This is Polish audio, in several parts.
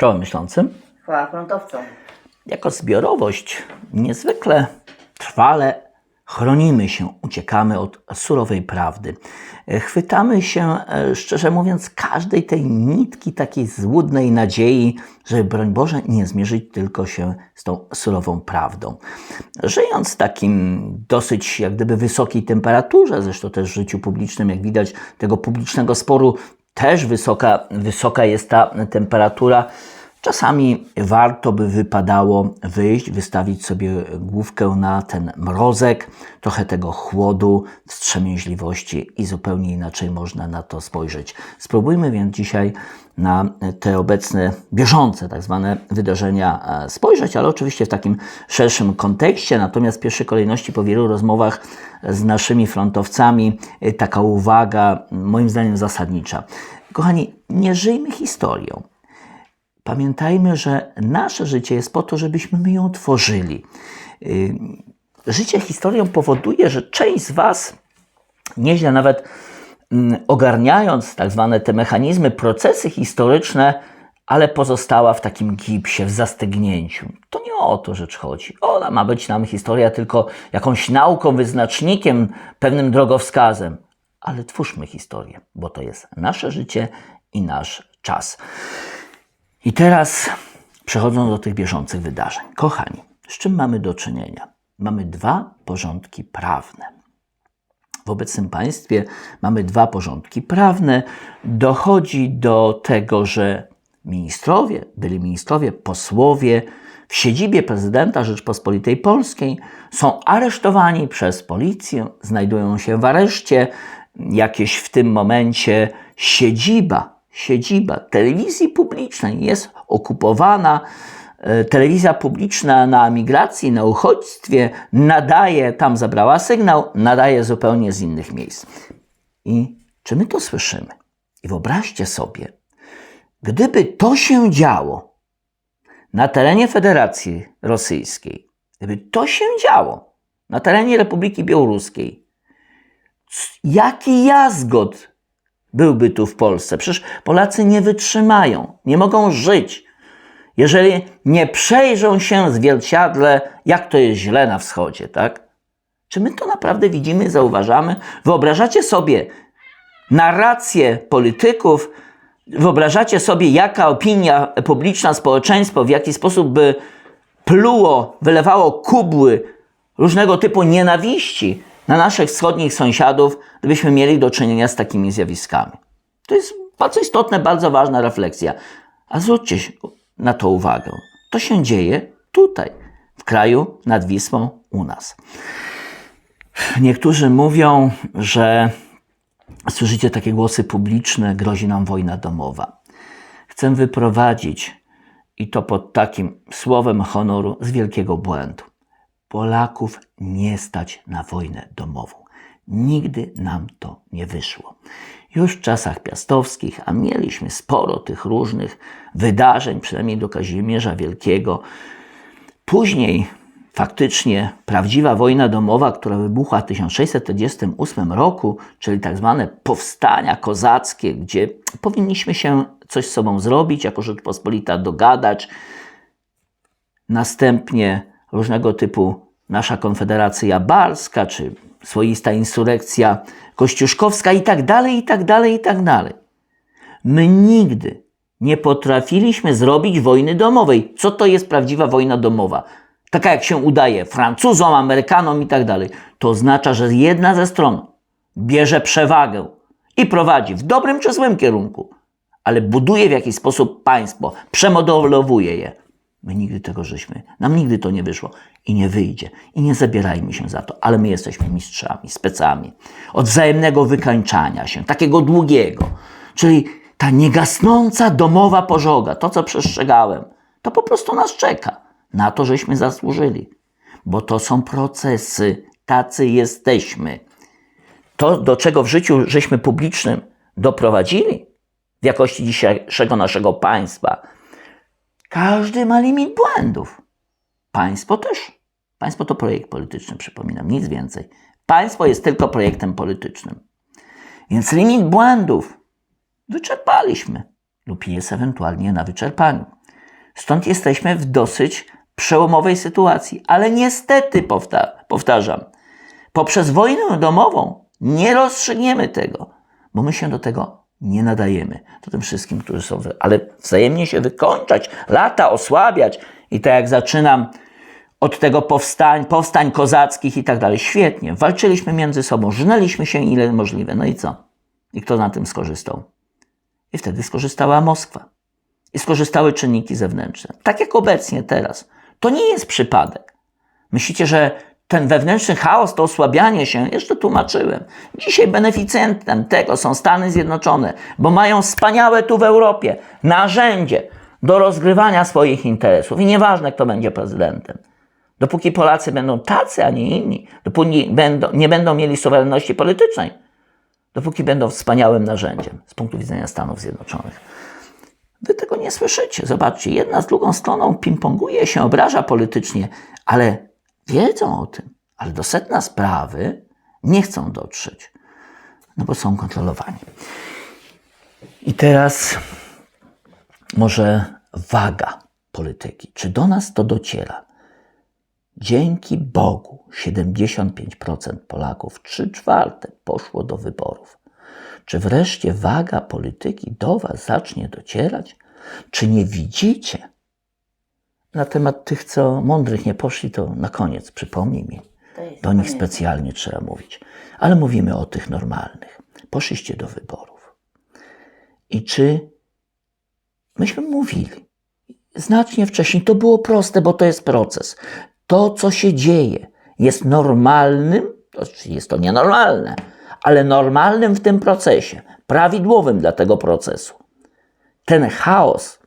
Czołem myślącym. Chwała frontowcom. Jako zbiorowość niezwykle trwale chronimy się, uciekamy od surowej prawdy. E, Chwytamy się, e, szczerze mówiąc, każdej tej nitki takiej złudnej nadziei, żeby broń Boże nie zmierzyć tylko się z tą surową prawdą. Żyjąc w takim dosyć jak gdyby wysokiej temperaturze, zresztą też w życiu publicznym, jak widać, tego publicznego sporu też wysoka, wysoka jest ta temperatura. Czasami warto by wypadało wyjść, wystawić sobie główkę na ten mrozek, trochę tego chłodu, wstrzemięźliwości i zupełnie inaczej można na to spojrzeć. Spróbujmy więc dzisiaj na te obecne, bieżące tak zwane wydarzenia e, spojrzeć, ale oczywiście w takim szerszym kontekście. Natomiast w pierwszej kolejności po wielu rozmowach z naszymi frontowcami e, taka uwaga, moim zdaniem zasadnicza. Kochani, nie żyjmy historią. Pamiętajmy, że nasze życie jest po to, żebyśmy my ją tworzyli. Yy, Życie historią powoduje, że część z Was nieźle nawet ogarniając tak zwane te mechanizmy, procesy historyczne, ale pozostała w takim gipsie, w zastygnięciu. To nie o to rzecz chodzi. Ona ma być nam historia tylko jakąś nauką, wyznacznikiem, pewnym drogowskazem. Ale twórzmy historię, bo to jest nasze życie i nasz czas. I teraz przechodząc do tych bieżących wydarzeń. Kochani, z czym mamy do czynienia? Mamy dwa porządki prawne. W obecnym państwie mamy dwa porządki prawne. Dochodzi do tego, że ministrowie, byli ministrowie, posłowie w siedzibie prezydenta Rzeczpospolitej Polskiej są aresztowani przez policję, znajdują się w areszcie. Jakieś w tym momencie siedziba, siedziba telewizji publicznej jest okupowana. E, Telewizja publiczna na migracji, na uchodźstwie nadaje, tam zabrała sygnał, nadaje zupełnie z innych miejsc. I czy my to słyszymy? I wyobraźcie sobie, gdyby to się działo na terenie Federacji Rosyjskiej, gdyby to się działo na terenie Republiki Białoruskiej, jaki jazgot byłby tu w Polsce? Przecież Polacy nie wytrzymają, nie mogą żyć jeżeli nie przejrzą się w zwierciadle, jak to jest źle na wschodzie, tak? Czy my to naprawdę widzimy, zauważamy? Wyobrażacie sobie narrację polityków, wyobrażacie sobie, jaka opinia publiczna, społeczeństwo, w jaki sposób by pluło, wylewało kubły różnego typu nienawiści na naszych wschodnich sąsiadów, gdybyśmy mieli do czynienia z takimi zjawiskami. To jest bardzo istotna, bardzo ważna refleksja. A zwróćcie się na to uwagę. To się dzieje tutaj, w kraju nad Wisłą, u nas. Niektórzy mówią, że słyszycie takie głosy publiczne, grozi nam wojna domowa. Chcę wyprowadzić, i to pod takim słowem honoru, z wielkiego błędu. Polaków nie stać na wojnę domową. Nigdy nam to nie wyszło. Już w czasach piastowskich, a mieliśmy sporo tych różnych wydarzeń, przynajmniej do Kazimierza Wielkiego. Później faktycznie prawdziwa wojna domowa, która wybuchła w 1648 roku, czyli tak zwane powstania kozackie, gdzie powinniśmy się coś z sobą zrobić, jako Rzeczpospolita dogadać, Następnie różnego typu nasza Konfederacja Barska, czy swoista insurekcja kościuszkowska i tak dalej, i tak dalej, i tak dalej. My nigdy nie potrafiliśmy zrobić wojny domowej. Co to jest prawdziwa wojna domowa? Taka jak się udaje Francuzom, Amerykanom i tak dalej. To oznacza, że jedna ze stron bierze przewagę i prowadzi w dobrym czy złym kierunku, ale buduje w jakiś sposób państwo, przemodelowuje je. My nigdy tego żeśmy, nam nigdy to nie wyszło i nie wyjdzie. I nie zabierajmy się za to, ale my jesteśmy mistrzami, specami. Od wzajemnego wykańczania się, takiego długiego. Czyli ta niegasnąca domowa pożoga, to co przestrzegałem, to po prostu nas czeka. Na to, żeśmy zasłużyli. Bo to są procesy, tacy jesteśmy. To, do czego w życiu żeśmy publicznym doprowadzili, w jakości dzisiejszego naszego państwa, każdy ma limit błędów. Państwo też. Państwo to projekt polityczny, przypominam, nic więcej. Państwo jest tylko projektem politycznym. Więc limit błędów wyczerpaliśmy lub jest ewentualnie na wyczerpaniu. Stąd jesteśmy w dosyć przełomowej sytuacji. Ale niestety, powta- powtarzam, poprzez wojnę domową nie rozstrzygniemy tego, bo my się do tego nie nadajemy. To tym wszystkim, którzy są, ale wzajemnie się wykończać, lata osłabiać i tak jak zaczynam od tego powstań, powstań kozackich i tak dalej. Świetnie. Walczyliśmy między sobą, żnęliśmy się ile możliwe. No i co? I kto na tym skorzystał? I wtedy skorzystała Moskwa. I skorzystały czynniki zewnętrzne. Tak jak obecnie teraz. To nie jest przypadek. Myślicie, że ten wewnętrzny chaos, to osłabianie się, jeszcze tłumaczyłem. Dzisiaj beneficjentem tego są Stany Zjednoczone, bo mają wspaniałe tu w Europie narzędzie do rozgrywania swoich interesów. I nieważne, kto będzie prezydentem. Dopóki Polacy będą tacy, a nie inni, dopóki będą, nie będą mieli suwerenności politycznej, dopóki będą wspaniałym narzędziem z punktu widzenia Stanów Zjednoczonych. Wy tego nie słyszycie. Zobaczcie, jedna z drugą stroną ping-ponguje się, obraża politycznie, ale wiedzą o tym, ale do sedna sprawy nie chcą dotrzeć, no bo są kontrolowani. I teraz może waga polityki. Czy do nas to dociera? Dzięki Bogu 75% Polaków, 3 czwarte poszło do wyborów. Czy wreszcie waga polityki do Was zacznie docierać? Czy nie widzicie? Na temat tych, co mądrych nie poszli, to na koniec przypomnij mi. Do nich specjalnie trzeba mówić. Ale mówimy o tych normalnych. Poszliście do wyborów. I czy myśmy mówili znacznie wcześniej, to było proste, bo to jest proces. To, co się dzieje, jest normalnym, to znaczy jest to nienormalne, ale normalnym w tym procesie, prawidłowym dla tego procesu. Ten chaos,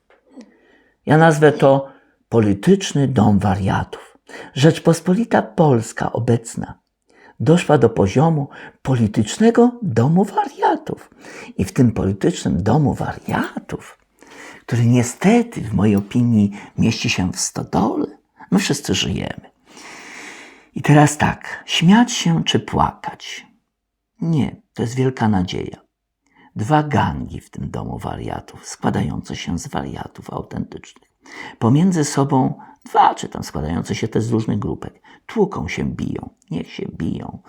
ja nazwę to polityczny dom wariatów. Rzeczpospolita Polska obecna doszła do poziomu politycznego domu wariatów. I w tym politycznym domu wariatów, który niestety, w mojej opinii, mieści się w stodole, my wszyscy żyjemy. I teraz tak, śmiać się czy płakać? Nie, to jest wielka nadzieja. Dwa gangi w tym domu wariatów, składające się z wariatów autentycznych. Pomiędzy sobą dwa, czy tam składające się też z różnych grupek, tłuką się, biją. Niech się biją.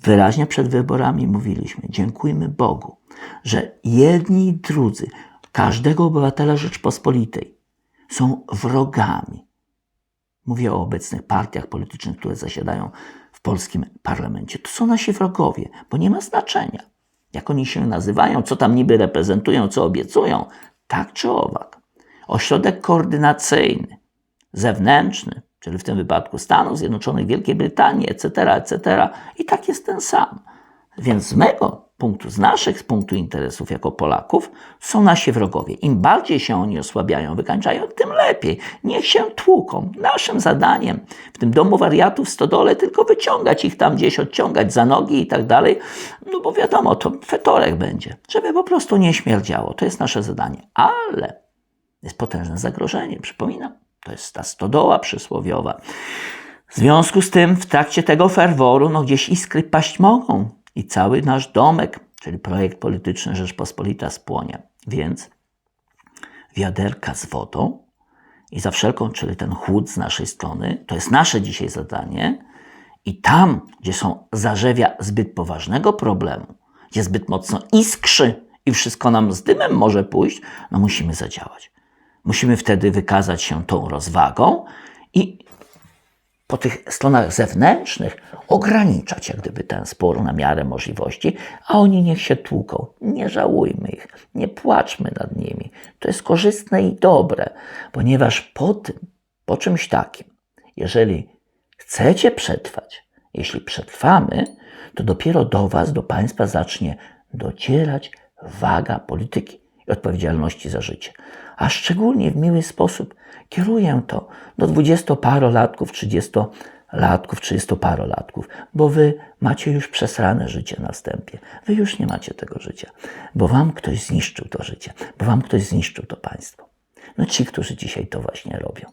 Wyraźnie przed wyborami mówiliśmy, dziękujmy Bogu, że jedni i drudzy, każdego obywatela Rzeczpospolitej są wrogami. Mówię o obecnych partiach politycznych, które zasiadają w polskim parlamencie. To są nasi wrogowie, bo nie ma znaczenia, jak oni się nazywają, co tam niby reprezentują, co obiecują, tak czy owak. Ośrodek koordynacyjny, zewnętrzny, czyli w tym wypadku Stanów Zjednoczonych, Wielkiej Brytanii, etc., etc., i tak jest ten sam. Więc z mego punktu, z naszych punktu interesów jako Polaków, są nasi wrogowie. Im bardziej się oni osłabiają, wykańczają, tym lepiej. Niech się tłuką. Naszym zadaniem w tym domu wariatów w stodole tylko wyciągać ich tam gdzieś, odciągać za nogi i tak dalej, no bo wiadomo, to fetorek będzie, żeby po prostu nie śmierdziało. To jest nasze zadanie. Ale jest potężne zagrożenie, przypominam. To jest ta stodoła przysłowiowa. W związku z tym, w trakcie tego ferworu, no gdzieś iskry paść mogą i cały nasz domek, czyli projekt polityczny Rzeczpospolita spłonie. Więc wiaderka z wodą i za wszelką, czyli ten chłód z naszej strony, to jest nasze dzisiaj zadanie. I tam, gdzie są zarzewia zbyt poważnego problemu, gdzie zbyt mocno iskrzy i wszystko nam z dymem może pójść, no musimy zadziałać. Musimy wtedy wykazać się tą rozwagą i po tych stronach zewnętrznych ograniczać jak gdyby ten spór na miarę możliwości, a oni niech się tłuką. Nie żałujmy ich, nie płaczmy nad nimi. To jest korzystne i dobre, ponieważ po tym, po czymś takim, jeżeli chcecie przetrwać, jeśli przetrwamy, to dopiero do Was, do Państwa zacznie docierać waga polityki i odpowiedzialności za życie. A szczególnie w miły sposób kieruję to do dwudziestoparolatków, trzydziestolatków, trzydziestoparolatków, bo wy macie już przesrane życie na wstępie. Wy już nie macie tego życia, bo wam ktoś zniszczył to życie, bo wam ktoś zniszczył to państwo. No ci, którzy dzisiaj to właśnie robią.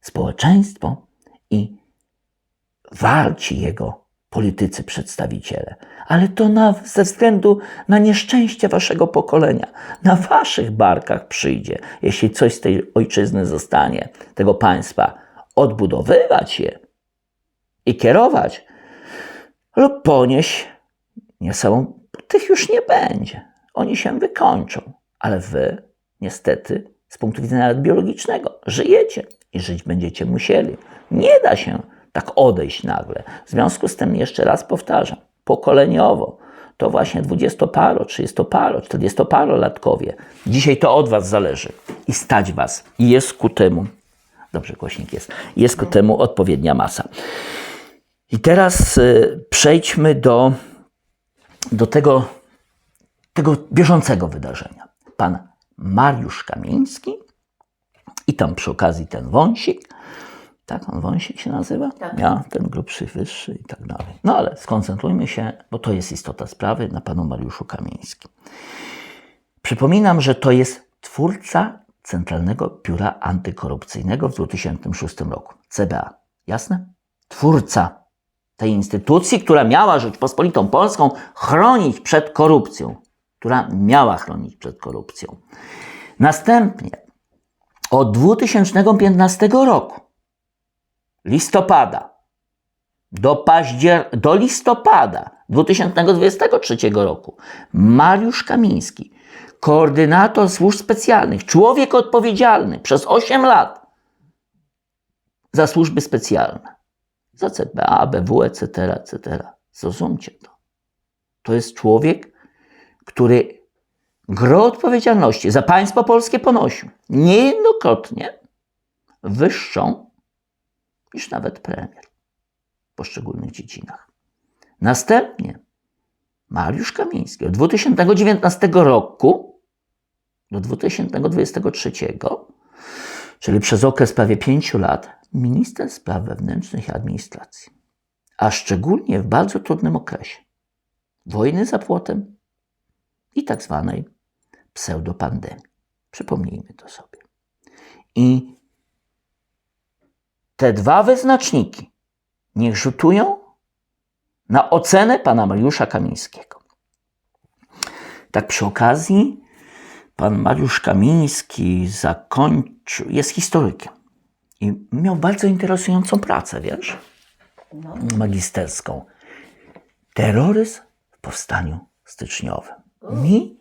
Społeczeństwo i walczy jego politycy, przedstawiciele, ale to na, ze względu na nieszczęście waszego pokolenia. Na waszych barkach przyjdzie, jeśli coś z tej ojczyzny zostanie, tego państwa, odbudowywać je i kierować, lub ponieść niesamą, tych już nie będzie. Oni się wykończą, ale wy, niestety, z punktu widzenia biologicznego, żyjecie i żyć będziecie musieli. Nie da się tak odejść nagle. W związku z tym, jeszcze raz powtarzam, pokoleniowo to właśnie dwudziestoparo, trzydziestoparo, czterdziestoparolatkowie. Dzisiaj to od was zależy i stać was. I jest ku temu, dobrze, głośnik jest, jest ku temu odpowiednia masa. I teraz y, przejdźmy do, do tego, tego bieżącego wydarzenia. Pan Mariusz Kamiński i tam przy okazji ten wąsik, tak on wąsik się nazywa? Tak. Ja, ten grubszy, wyższy i tak dalej. No ale skoncentrujmy się, bo to jest istota sprawy, na panu Mariuszu Kamińskim. Przypominam, że to jest twórca Centralnego Biura Antykorupcyjnego w 2006 roku. CBA. Jasne? Twórca tej instytucji, która miała Rzeczpospolitą Polską chronić przed korupcją. Która miała chronić przed korupcją. Następnie od 2015 roku, listopada, do, paździer... do listopada 2023 roku, Mariusz Kamiński, koordynator służb specjalnych, człowiek odpowiedzialny przez 8 lat za służby specjalne, za CBA, ABW, etc., etc. Zrozumcie to. To jest człowiek, który gro odpowiedzialności za państwo polskie ponosił niejednokrotnie wyższą niż nawet premier w poszczególnych dziedzinach. Następnie Mariusz Kamiński od 2019 roku do 2023, czyli przez okres prawie pięciu lat, minister spraw wewnętrznych i administracji. A szczególnie w bardzo trudnym okresie wojny za płotem i tak zwanej pseudopandemii. Przypomnijmy to sobie. I te dwa wyznaczniki niech rzutują na ocenę pana Mariusza Kamińskiego. Tak przy okazji, pan Mariusz Kamiński zakończył, jest historykiem i miał bardzo interesującą pracę, wiesz, No. magisterską. Terroryzm w powstaniu styczniowym. Mi,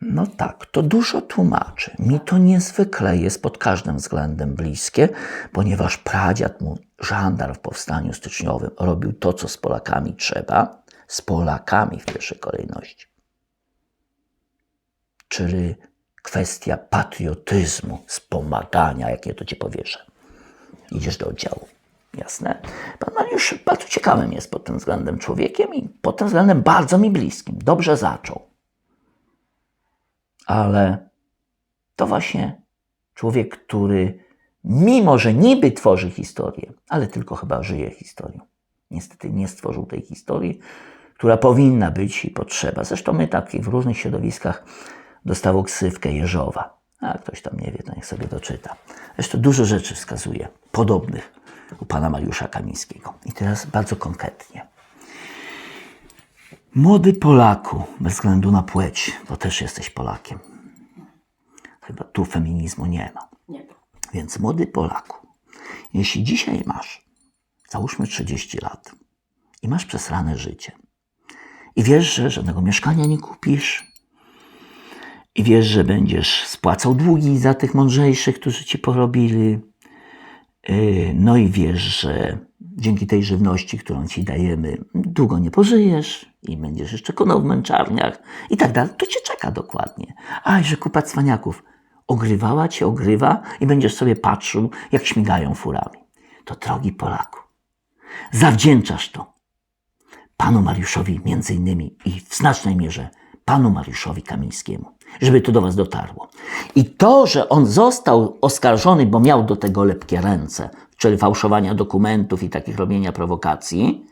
no tak, to dużo tłumaczy. Mi to niezwykle jest pod każdym względem bliskie, ponieważ pradziad mój, żandar w powstaniu styczniowym, robił to, co z Polakami trzeba, z Polakami w pierwszej kolejności. Czyli kwestia patriotyzmu, wspomagania, jakie to ci powierzę. Idziesz do oddziału. Jasne. Pan Mariusz bardzo ciekawym jest pod tym względem człowiekiem i pod tym względem bardzo mi bliskim. Dobrze zaczął. Ale to właśnie człowiek, który mimo, że niby tworzy historię, ale tylko chyba żyje historią. Niestety nie stworzył tej historii, która powinna być i potrzeba. Zresztą my takich w różnych środowiskach dostało ksywkę Jeżowa. A ktoś tam nie wie, to niech sobie doczyta. Zresztą dużo rzeczy wskazuje, podobnych u pana Mariusza Kamińskiego. I teraz bardzo konkretnie. Młody Polaku, bez względu na płeć, bo też jesteś Polakiem. Chyba tu feminizmu nie ma. Nie. Więc młody Polaku, jeśli dzisiaj masz, załóżmy 30 lat i masz przesrane życie i wiesz, że żadnego mieszkania nie kupisz i wiesz, że będziesz spłacał długi za tych mądrzejszych, którzy ci porobili, no i wiesz, że dzięki tej żywności, którą ci dajemy, długo nie pożyjesz i będziesz jeszcze konał w męczarniach i tak dalej, to cię czeka dokładnie. Aj, że kupa cwaniaków ogrywała cię, ogrywa i będziesz sobie patrzył, jak śmigają furami. To drogi Polaku, zawdzięczasz to panu Mariuszowi między innymi i w znacznej mierze panu Mariuszowi Kamińskiemu, żeby to do was dotarło. I to, że on został oskarżony, bo miał do tego lepkie ręce, czyli fałszowania dokumentów i takich robienia prowokacji,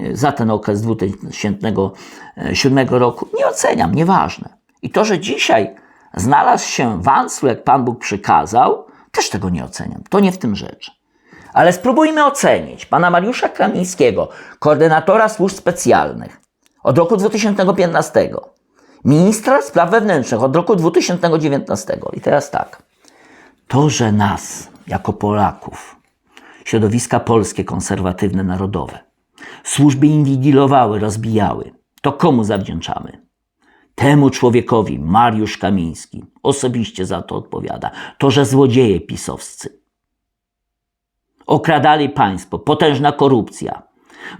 y, za ten okres 2007 roku, nie oceniam, nieważne. I to, że dzisiaj znalazł się w Anslu, jak Pan Bóg przykazał, też tego nie oceniam. To nie w tym rzecz. Ale spróbujmy ocenić pana Mariusza Kamińskiego, koordynatora służb specjalnych od roku 2015, ministra spraw wewnętrznych od roku 2019. I teraz tak. To, że nas, jako Polaków, środowiska polskie, konserwatywne, narodowe, służby inwigilowały, rozbijały, to komu zawdzięczamy? Temu człowiekowi Mariusz Kamiński osobiście za to odpowiada. To, że złodzieje pisowscy okradali państwo, potężna korupcja,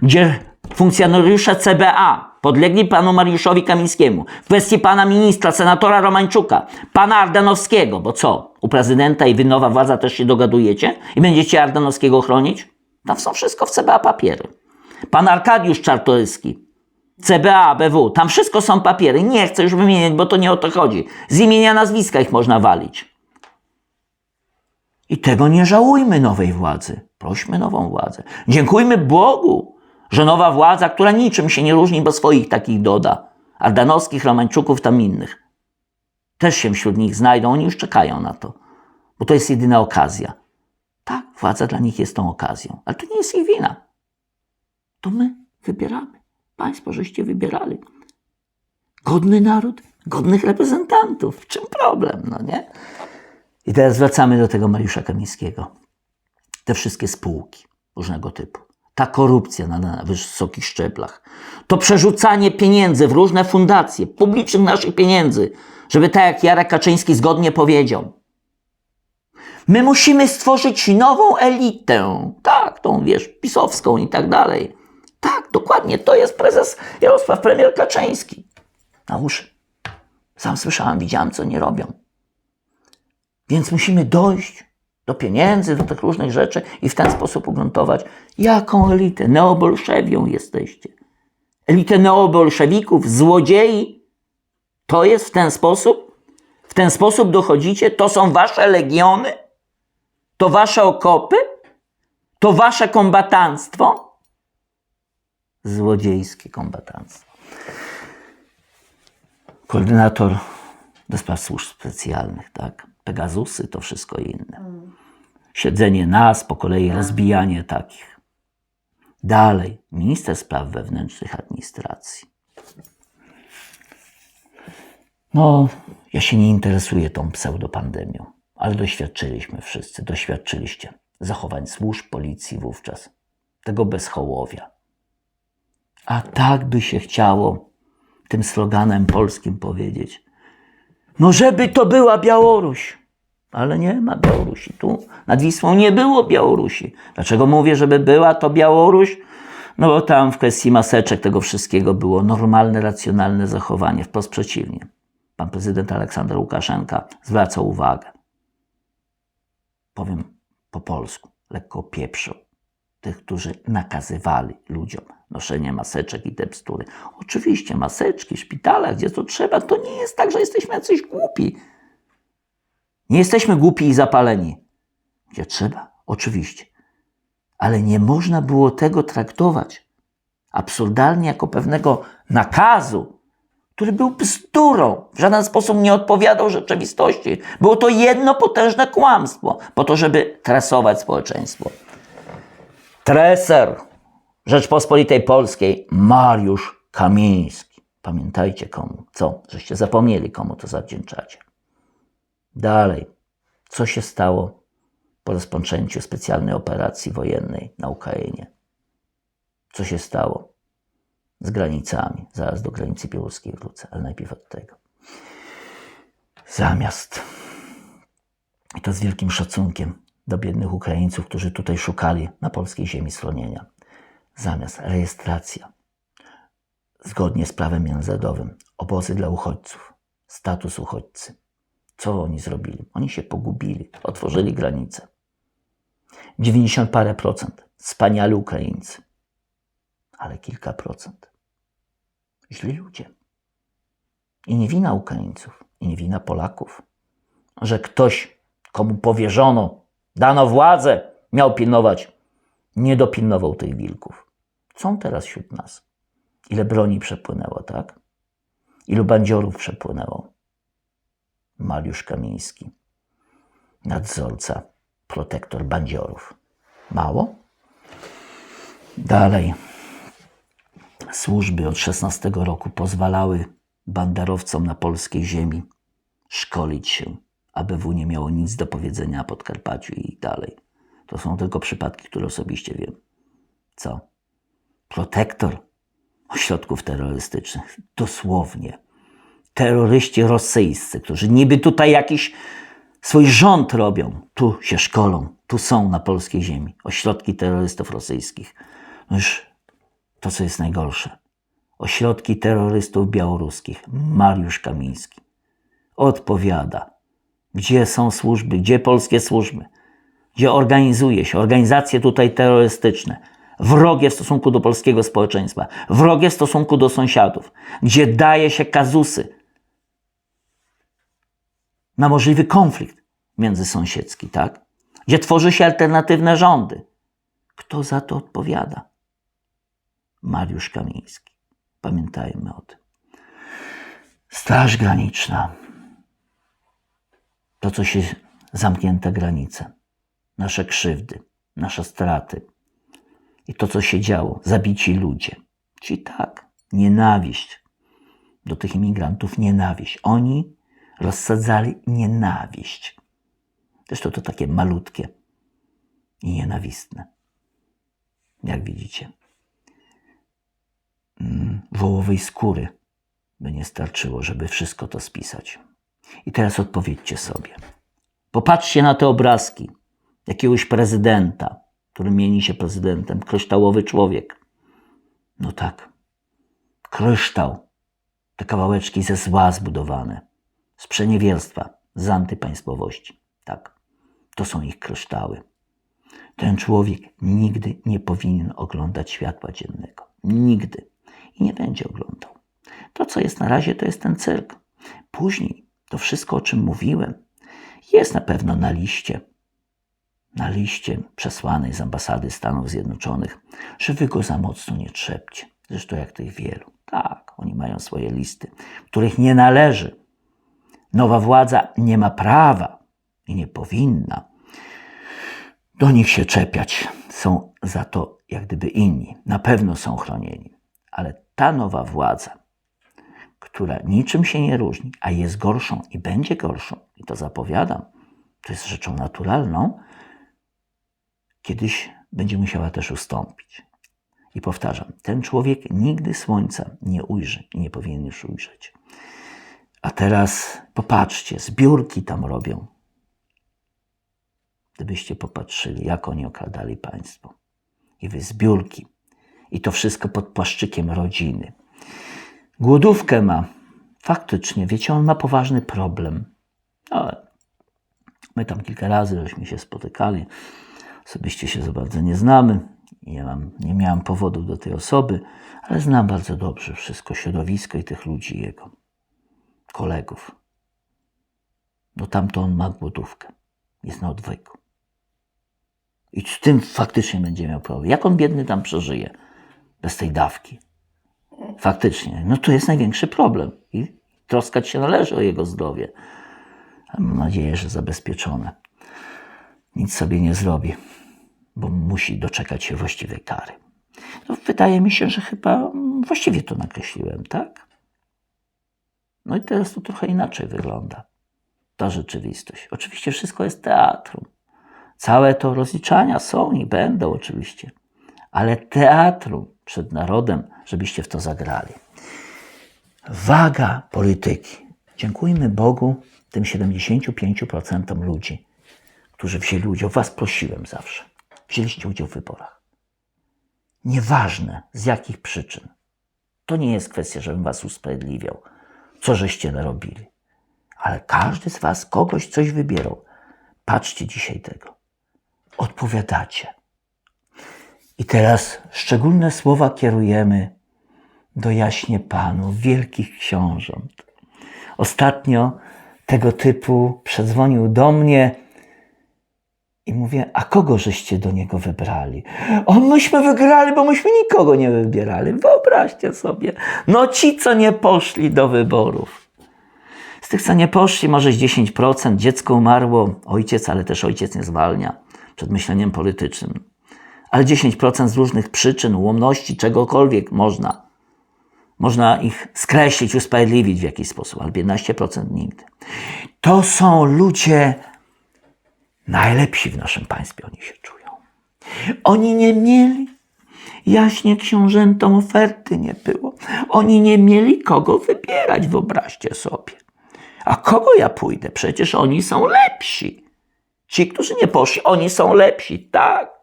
gdzie funkcjonariusze CBA podlegli panu Mariuszowi Kamińskiemu, w kwestii pana ministra, senatora Romańczuka, pana Ardanowskiego, bo co, u prezydenta i wy nowa władza też się dogadujecie i będziecie Ardanowskiego chronić? Tam są wszystko w CBA papiery. Pan Arkadiusz Czartoryski, CBA, ABW, tam wszystko są papiery. Nie chcę już wymieniać, bo to nie o to chodzi. Z imienia, nazwiska ich można walić. I tego nie żałujmy nowej władzy. Prośmy nową władzę. Dziękujmy Bogu, że nowa władza, która niczym się nie różni, bo swoich takich doda. Ardanowskich, Romańczuków, tam innych. Też się wśród nich znajdą, oni już czekają na to. Bo to jest jedyna okazja. Tak, władza dla nich jest tą okazją, ale to nie jest ich wina. To my wybieramy. Państwo żeście wybierali. Godny naród, godnych reprezentantów. W czym problem, no nie? I teraz wracamy do tego Mariusza Kamińskiego. Te wszystkie spółki różnego typu. Ta korupcja na, na wysokich szczeblach. To przerzucanie pieniędzy w różne fundacje, publicznych naszych pieniędzy, żeby tak jak Jarek Kaczyński zgodnie powiedział. My musimy stworzyć nową elitę. Tak, tą wiesz, pisowską i tak dalej. Tak, dokładnie, to jest prezes Jarosław, premier Kaczyński. Na uszy. Sam słyszałem, widziałem, co nie robią. Więc musimy dojść do pieniędzy, do tych różnych rzeczy i w ten sposób ugruntować, jaką elitę, neobolszewią jesteście. Elitę neobolszewików, złodziei. To jest w ten sposób? W ten sposób dochodzicie? To są wasze legiony? To wasze okopy? To wasze kombatanstwo? Złodziejskie kombatanstwo. Koordynator do spraw służb specjalnych, tak? Pegazusy, to wszystko inne. Siedzenie nas, po kolei rozbijanie takich. Dalej, minister spraw wewnętrznych administracji. No, ja się nie interesuję tą pseudopandemią, ale doświadczyliśmy wszyscy, doświadczyliście zachowań służb policji wówczas, tego bezhołowia. A tak by się chciało tym sloganem polskim powiedzieć. No, żeby to była Białoruś. Ale nie ma Białorusi. Tu nad Wisłą nie było Białorusi. Dlaczego mówię, żeby była to Białoruś? No bo tam w kwestii maseczek tego wszystkiego było normalne, racjonalne zachowanie. Wprost przeciwnie. Pan prezydent Aleksander Łukaszenka zwracał uwagę. Powiem po polsku, lekko pieprzył tych, którzy nakazywali ludziom noszenie maseczek i te. Oczywiście maseczki w szpitalach, gdzie to trzeba, to nie jest tak, że jesteśmy jacyś głupi. Nie jesteśmy głupi i zapaleni. Gdzie trzeba? Oczywiście. Ale nie można było tego traktować absurdalnie jako pewnego nakazu, który był bzdurą, w żaden sposób nie odpowiadał rzeczywistości. Było to jedno potężne kłamstwo, po to, żeby tresować społeczeństwo. Treser Rzeczpospolitej Polskiej Mariusz Kamiński. Pamiętajcie komu, co? Żeście zapomnieli, komu to zawdzięczacie. Dalej, co się stało po rozpoczęciu specjalnej operacji wojennej na Ukrainie? Co się stało z granicami? Zaraz do granicy białoruskiej wrócę, ale najpierw od tego. Zamiast, i to z wielkim szacunkiem do biednych Ukraińców, którzy tutaj szukali na polskiej ziemi schronienia, zamiast rejestracja, zgodnie z prawem międzynarodowym, obozy dla uchodźców, status uchodźcy. Co oni zrobili? Oni się pogubili, otworzyli granice. 90 parę procent. Wspaniali Ukraińcy. Ale kilka procent. Źli ludzie. I nie wina Ukraińców, i nie wina Polaków, że ktoś, komu powierzono, dano władzę, miał pilnować, nie dopilnował tych wilków. Są teraz wśród nas. Ile broni przepłynęło, tak? Ilu bandziorów przepłynęło? Mariusz Kamiński, nadzorca, protektor bandziorów. Mało? Dalej. Służby od 16 roku pozwalały banderowcom na polskiej ziemi szkolić się. ABW nie miało nic do powiedzenia na Podkarpaciu i dalej. To są tylko przypadki, które osobiście wiem. Co? Protektor ośrodków terrorystycznych. Dosłownie. Terroryści rosyjscy, którzy niby tutaj jakiś swój rząd robią, tu się szkolą, tu są na polskiej ziemi. Ośrodki terrorystów rosyjskich. No już to, co jest najgorsze. Ośrodki terrorystów białoruskich. Mariusz Kamiński odpowiada, gdzie są służby, gdzie polskie służby, gdzie organizuje się organizacje tutaj terrorystyczne, wrogie w stosunku do polskiego społeczeństwa, wrogie w stosunku do sąsiadów, gdzie daje się kazusy na możliwy konflikt międzysąsiedzki, tak? Gdzie tworzy się alternatywne rządy. Kto za to odpowiada? Mariusz Kamiński. Pamiętajmy o tym. Straż Graniczna. To, co się zamknięte granice, nasze krzywdy, nasze straty i to, co się działo, zabici ludzie. Czyli tak, nienawiść do tych imigrantów, nienawiść. Oni rozsadzali nienawiść. Zresztą to takie malutkie i nienawistne. Jak widzicie. Mm, Wołowej skóry by nie starczyło, żeby wszystko to spisać. I teraz odpowiedzcie sobie. Popatrzcie na te obrazki jakiegoś prezydenta, który mieni się prezydentem, kryształowy człowiek. No tak, kryształ, te kawałeczki ze zła zbudowane, z przeniewierstwa, z antypaństwowości. Tak, to są ich kryształy. Ten człowiek nigdy nie powinien oglądać światła dziennego. Nigdy. I nie będzie oglądał. To, co jest na razie, to jest ten cyrk. Później to wszystko, o czym mówiłem, jest na pewno na liście. Na liście przesłanej z ambasady Stanów Zjednoczonych, że wy go za mocno nie trzepcie. Zresztą jak tych wielu. Tak, oni mają swoje listy, których nie należy. Nowa władza nie ma prawa i nie powinna do nich się czepiać. Są za to jak gdyby inni. Na pewno są chronieni. Ale ta nowa władza, która niczym się nie różni, a jest gorszą i będzie gorszą, i to zapowiadam, to jest rzeczą naturalną, kiedyś będzie musiała też ustąpić. I powtarzam, ten człowiek nigdy słońca nie ujrzy i nie powinien już ujrzeć. A teraz popatrzcie, zbiórki tam robią. Gdybyście popatrzyli, jak oni okradali państwo. I wy zbiórki. I to wszystko pod płaszczykiem rodziny. Głodówkę ma. Faktycznie, wiecie, on ma poważny problem. Ale my tam kilka razy żeśmy się spotykali. Osobiście się za bardzo nie znamy. Ja mam, nie miałem powodu do tej osoby, ale znam bardzo dobrze wszystko środowisko i tych ludzi jego, kolegów. No tamto on ma głodówkę. Jest na odwyku. I z tym faktycznie będzie miał problem. Jak on biedny tam przeżyje bez tej dawki? Faktycznie. No to jest największy problem. I troskać się należy o jego zdrowie. Mam nadzieję, że zabezpieczone. Nic sobie nie zrobi, bo musi doczekać się właściwej kary. No, wydaje mi się, że chyba mm, właściwie to nakreśliłem, tak? No i teraz to trochę inaczej wygląda. Ta rzeczywistość. Oczywiście wszystko jest teatrum. Całe to rozliczania są i będą oczywiście. Ale teatrum przed narodem, żebyście w to zagrali. Waga polityki. Dziękujmy Bogu tym 75% ludzi, którzy wzięli udział. Was prosiłem zawsze. Wzięliście udział w wyborach. Nieważne z jakich przyczyn. To nie jest kwestia, żebym was usprawiedliwiał, co żeście narobili. Ale każdy z was kogoś coś wybierał. Patrzcie dzisiaj tego. Odpowiadacie. I teraz szczególne słowa kierujemy do jaśnie panów, wielkich książąt. Ostatnio tego typu przedzwonił do mnie i mówię, a kogo żeście do niego wybrali? O, myśmy wygrali, bo myśmy nikogo nie wybierali. Wyobraźcie sobie. No ci, co nie poszli do wyborów. Z tych, co nie poszli, może z 10%. Dziecko umarło, ojciec, ale też ojciec nie zwalnia przed myśleniem politycznym. Ale 10% z różnych przyczyn, ułomności, czegokolwiek można. Można ich skreślić, usprawiedliwić w jakiś sposób, ale 15% nigdy. To są ludzie najlepsi w naszym państwie, oni się czują. Oni nie mieli jaśnie książętom oferty nie było. Oni nie mieli kogo wybierać, wyobraźcie sobie. A kogo ja pójdę? Przecież oni są lepsi. Ci, którzy nie poszli, oni są lepsi, tak.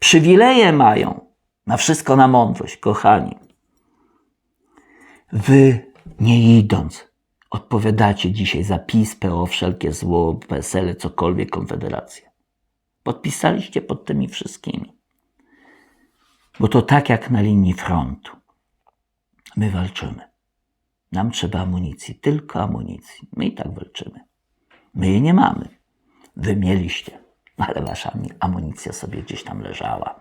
Przywileje mają. Na wszystko na mądrość, kochani. Wy, nie idąc, odpowiadacie dzisiaj za PiS, PO, wszelkie zło, PSL, cokolwiek, Konfederację. Podpisaliście pod tymi wszystkimi. Bo to tak jak na linii frontu. My walczymy. Nam trzeba amunicji, tylko amunicji. My i tak walczymy. My jej nie mamy. Wy mieliście, ale wasza amunicja sobie gdzieś tam leżała.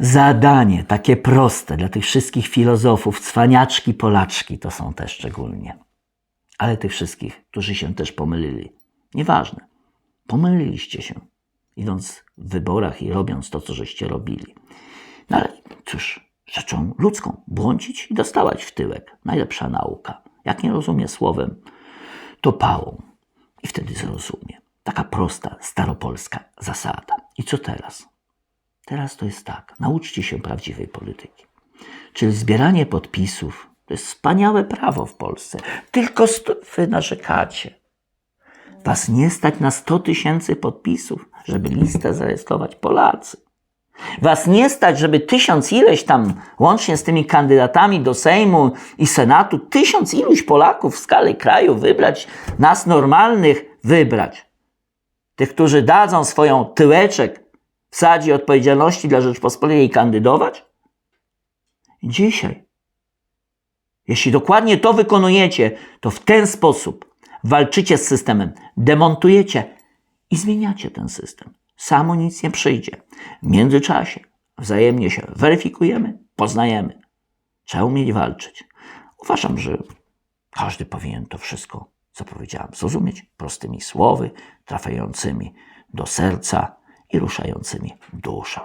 Zadanie takie proste dla tych wszystkich filozofów, cwaniaczki, polaczki to są te szczególnie. Ale tych wszystkich, którzy się też pomylili. Nieważne. Pomyliliście się, idąc w wyborach i robiąc to, co żeście robili. No ale cóż, rzeczą ludzką, błądzić i dostawać w tyłek. Najlepsza nauka. Jak nie rozumie słowem, to pałą. I wtedy zrozumie. Taka prosta, staropolska zasada. I co teraz? Teraz to jest tak. Nauczcie się prawdziwej polityki. Czyli zbieranie podpisów to jest wspaniałe prawo w Polsce. Tylko wy narzekacie. Was nie stać na 100 tysięcy podpisów, żeby listę zarejestrować Polacy. Was nie stać, żeby tysiąc ileś tam, łącznie z tymi kandydatami do Sejmu i Senatu, tysiąc iluś Polaków w skali kraju wybrać, nas normalnych wybrać. Tych, którzy dadzą swoją tyłeczek w sadzie odpowiedzialności dla Rzeczpospolitej kandydować? Dzisiaj, jeśli dokładnie to wykonujecie, to w ten sposób walczycie z systemem, demontujecie i zmieniacie ten system. Samo nic nie przyjdzie. W międzyczasie wzajemnie się weryfikujemy, poznajemy. Trzeba umieć walczyć. Uważam, że każdy powinien to wszystko, co powiedziałem, zrozumieć prostymi słowy, trafiającymi do serca i ruszającymi duszą.